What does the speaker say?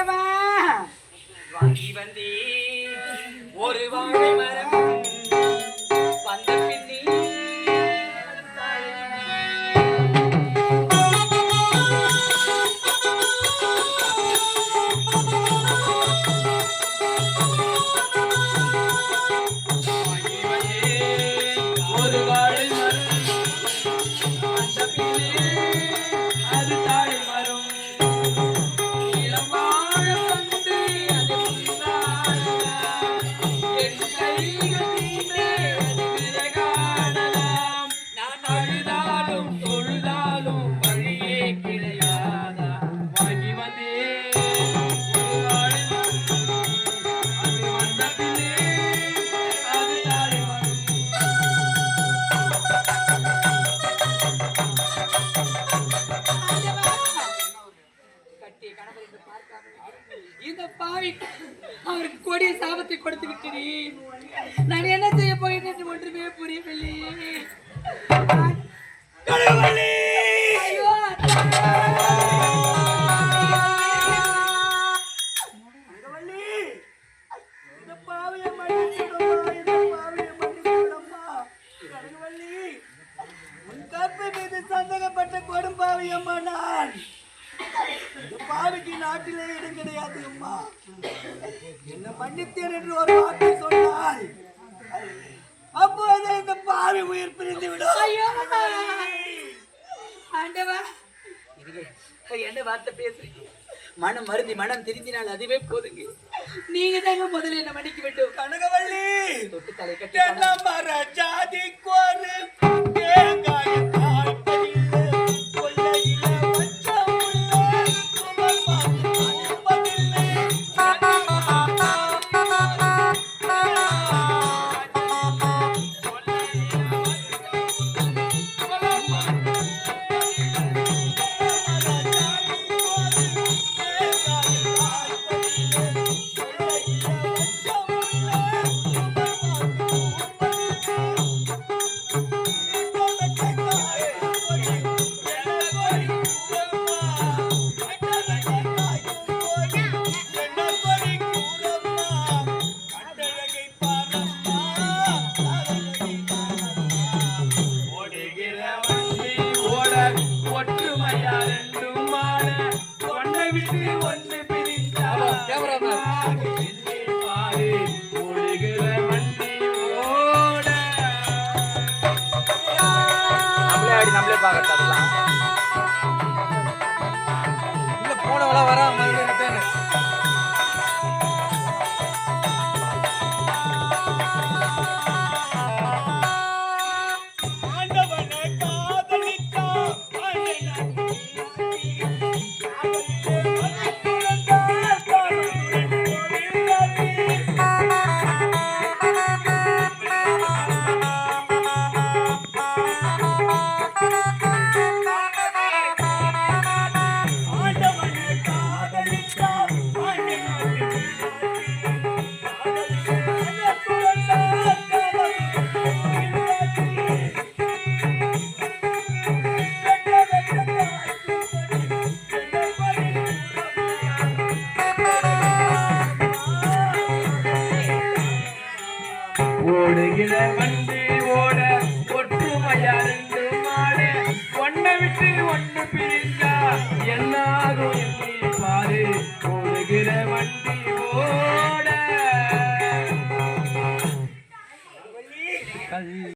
ஆண்டவா வாங்கி வந்தே ஒரு வாழை மரம் இந்த பாவி அவருக்கு கொடிய சாபத்தை கொடுத்து விட்டேன் நான் என்ன செய்ய போகிறேன் என்று ஒன்றுமே புரியவில்லை. சந்தேகப்பட்ட கொடும் பாவியம்மா நான். பாவிக்கு நாட்டிலே இடம் கிடையாது அம்மா. என்ன மன்னித்தேன் என்று ஒரு வார்த்தை சொன்னால் அப்போதே இந்த பாவி உயிர் பிரிந்து விடும். ஆண்டவா. என்ன வார்த்தை பேசுறீங்க? மனம் மருந்தி மனம் திருந்தினால் அதுவே போதுங்க. நீங்க தாங்க முதல்ல என்ன மன்னிக்க வேண்டும். கனகவள்ளி தொட்டு தலை கட்டி தென்னை மர விட்டு ஓடுகிற வண்டி ஓட ஒற்றுமையா ரெண்டு மாட ஒன்றை விட்டு ஒன்று பிரிந்தா எல்லாரும் எண்ணி பாரு. ஓடுகிற வண்டி ஓட.